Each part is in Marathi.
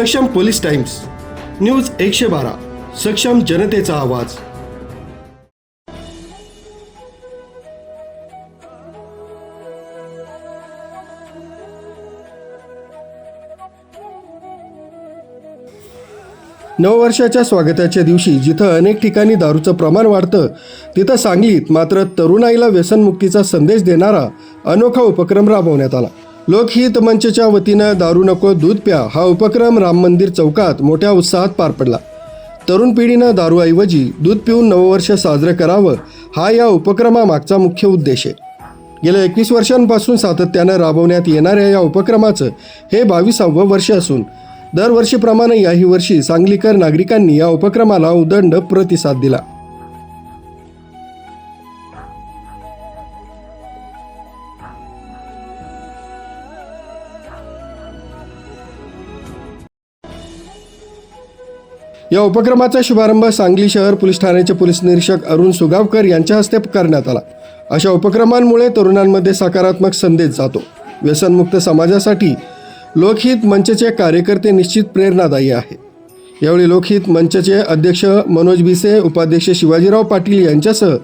सक्षम पोलीस टाइम्स न्यूज एकशे बारा सक्षम जनतेचा आवाज. नववर्षाच्या स्वागताच्या दिवशी जिथं अनेक ठिकाणी दारूचं प्रमाण वाढतं तिथं सांगलीत मात्र तरुणाईला व्यसनमुक्तीचा संदेश देणारा अनोखा उपक्रम राबवण्यात आला. लोकहित मंचच्या वतीनं दारू नको दूध प्या हा उपक्रम राम मंदिर चौकात मोठ्या उत्साहात पार पडला. तरुण पिढीनं दारूऐवजी दूध पिऊन नववर्ष साजरं करावं हा या उपक्रमामागचा मुख्य उद्देश आहे. गेल्या एकवीस वर्षांपासून सातत्यानं राबवण्यात येणाऱ्या या उपक्रमाचं हे बावीसावं वर्ष असून दरवर्षीप्रमाणे याही वर्षी सांगलीकर नागरिकांनी या उपक्रमाला उदंड प्रतिसाद दिला. या उपक्रमाचा शुभारंभ सांगली शहर पोलीस ठाण्याचे पोलीस निरीक्षक अरुण सुगावकर यांच्या हस्ते करण्यात आला. अशा उपक्रमांमुळे तरुणांमध्ये सकारात्मक संदेश जातो. व्यसनमुक्त समाजासाठी लोकहित मंचचे कार्यकर्ते निश्चित प्रेरणादायी आहे. यावेळी लोकहित मंचचे अध्यक्ष मनोज भिसे उपाध्यक्ष शिवाजीराव पाटील यांच्यासह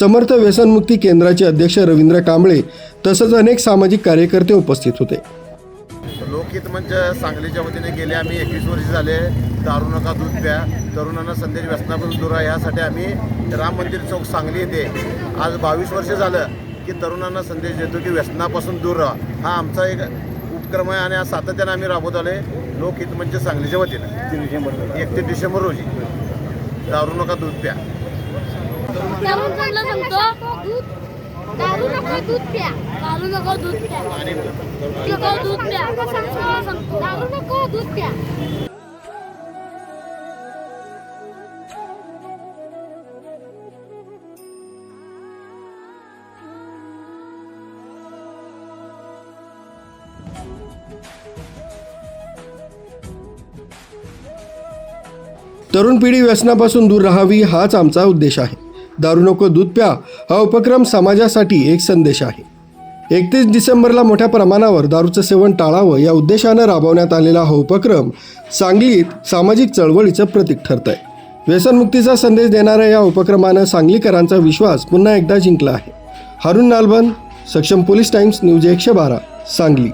समर्थ व्यसनमुक्ती केंद्राचे अध्यक्ष रवींद्र कांबळे तसंच अनेक सामाजिक कार्यकर्ते उपस्थित होते. लोकहित मंच सांगलीच्या वतीने गेले आम्ही एकवीस वर्ष झाले दारू नका दूध प्या. तरुणांना संदेश व्यसनापासून दूर राहा. यासाठी आम्ही राम मंदिर चौक सांगली येथे आज बावीस वर्ष झालं की तरुणांना संदेश देतो की व्यसनापासून दूर राहा. हा आमचा एक उपक्रम आहे आणि आज सातत्याने आम्ही राबवत आलो लोकहित मंच सांगलीच्या वतीनं. एकतीस डिसेंबर रोजी. दारू नका दूध प्या. दूध दारू नको दूध प्या. दारू नको दूध प्या. नको दूध प्या. दारू नको दूध प्या. तरुण पिढी व्यसनापासून दूर राहावी हाच आमचा उद्देश आहे. दारू नको दूध प्या. हा उपक्रम समाजासाठी एक संदेश आहे. एकतीस डिसेंबरला मोठ्या प्रमाणावर दारूचं सेवन टाळावं या उद्देशानं राबवण्यात आलेला हा उपक्रम सांगलीत सामाजिक चळवळीचं प्रतीक ठरत आहे व्यसनमुक्तीचा संदेश देणाऱ्या या उपक्रमानं सांगलीकरांचा विश्वास पुन्हा एकदा जिंकला आहे. हारून नालबन सक्षम पोलीस टाइम्स न्यूज एकशे बारा सांगली.